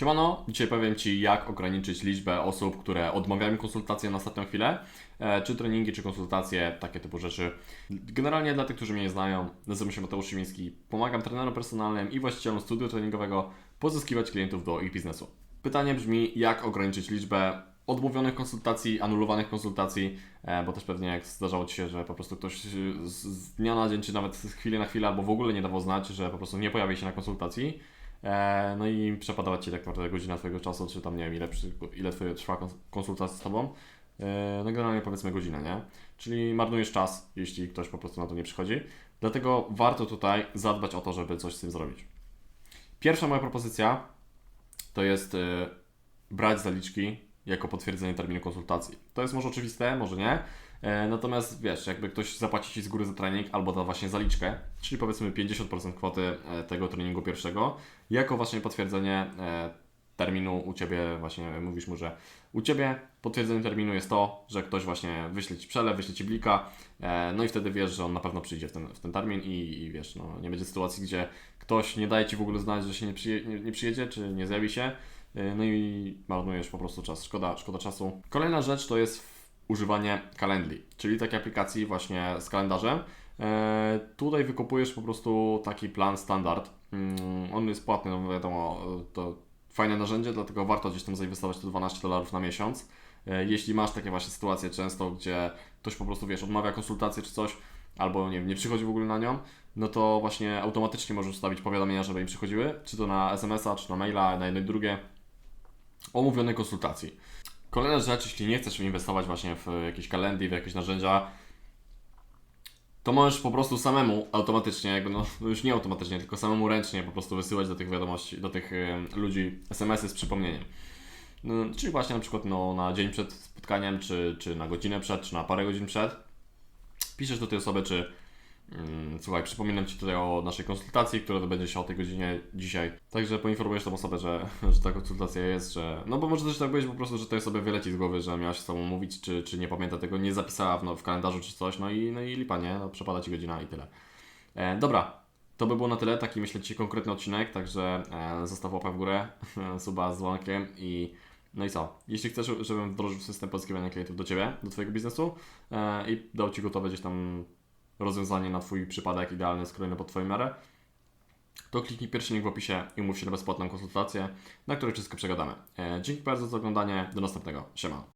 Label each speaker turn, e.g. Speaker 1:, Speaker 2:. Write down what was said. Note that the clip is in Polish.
Speaker 1: Siemano, dzisiaj powiem Ci jak ograniczyć liczbę osób, które odmawiają mi konsultacji na ostatnią chwilę, e, czy treningi, czy konsultacje, takie typu rzeczy. Generalnie dla tych, którzy mnie nie znają, nazywam się Mateusz Szymiński, pomagam trenerom personalnym i właścicielom studiu treningowego pozyskiwać klientów do ich biznesu. Pytanie brzmi, jak ograniczyć liczbę odmówionych konsultacji, anulowanych konsultacji, e, bo też pewnie jak zdarzało Ci się, że po prostu ktoś z, dnia na dzień, czy nawet z chwili na chwilę, albo w ogóle nie dawał znać, że po prostu nie pojawi się na konsultacji, no i przepadała Ci tak naprawdę godzina Twojego czasu, czy tam nie wiem ile, ile twoje trwa kons- konsultacja z Tobą. E, no generalnie powiedzmy godzinę, nie? Czyli marnujesz czas, jeśli ktoś po prostu na to nie przychodzi. Dlatego warto tutaj zadbać o to, żeby coś z tym zrobić. Pierwsza moja propozycja to jest e, brać zaliczki jako potwierdzenie terminu konsultacji. To jest może oczywiste, może nie. E, Natomiast wiesz, jakby ktoś zapłaci Ci z góry za trening albo da właśnie zaliczkę, czyli powiedzmy 50% kwoty e, tego treningu pierwszego, jako właśnie potwierdzenie e, terminu u Ciebie, właśnie mówisz mu, że u Ciebie potwierdzeniem terminu jest to, że ktoś właśnie wyśle Ci przelew, wyśle Ci blika, no i wtedy wiesz, że on na pewno przyjdzie w ten, w ten termin i, i wiesz, no nie będzie sytuacji, gdzie ktoś nie daje Ci w ogóle znać, że się nie, przyje, nie, nie przyjedzie, czy nie zjawi się, no i marnujesz po prostu czas, szkoda, szkoda czasu. Kolejna rzecz to jest używanie Calendly, czyli takiej aplikacji właśnie z kalendarzem. E, tutaj wykupujesz po prostu taki plan standard. Mm, on jest płatny, no wiadomo, to fajne narzędzie, dlatego warto gdzieś tam zainwestować te 12 dolarów na miesiąc. E, jeśli masz takie właśnie sytuacje często, gdzie ktoś po prostu, wiesz, odmawia konsultacji czy coś, albo nie wiem, nie przychodzi w ogóle na nią, no to właśnie automatycznie możesz ustawić powiadomienia, żeby im przychodziły, czy to na SMS-a, czy na maila, na jedno i drugie, o umówionej konsultacji. Kolejna rzecz, jeśli nie chcesz inwestować właśnie w jakieś kalendy, w jakieś narzędzia, to możesz po prostu samemu automatycznie, jakby no, no już nie automatycznie, tylko samemu ręcznie po prostu wysyłać do tych wiadomości, do tych ludzi SMS-y z przypomnieniem. No, czyli właśnie na przykład no, na dzień przed spotkaniem, czy, czy na godzinę przed, czy na parę godzin przed. Piszesz do tej osoby, czy słuchaj, przypominam Ci tutaj o naszej konsultacji, która odbędzie się o tej godzinie dzisiaj. Także poinformujesz tą osobę, że, że ta konsultacja jest, że... No bo może też tak być po prostu, że tej osobie wyleci z głowy, że miałaś z sobą mówić, czy, czy nie pamięta tego, nie zapisała w, no, w kalendarzu czy coś, no i, no i lipa, nie? No, przepada Ci godzina i tyle. E, dobra, to by było na tyle, taki myślę Ci konkretny odcinek, także e, zostaw łapę w górę, suba z dzwonkiem i no i co? Jeśli chcesz, żebym wdrożył system pozyskiwania klientów do Ciebie, do Twojego biznesu e, i dał Ci gotowe gdzieś tam rozwiązanie na Twój przypadek idealny, skrojone pod Twoją miarę, to kliknij pierwszy link w opisie i umów się na bezpłatną konsultację, na której wszystko przegadamy. E, dzięki bardzo za oglądanie, do następnego. Siema.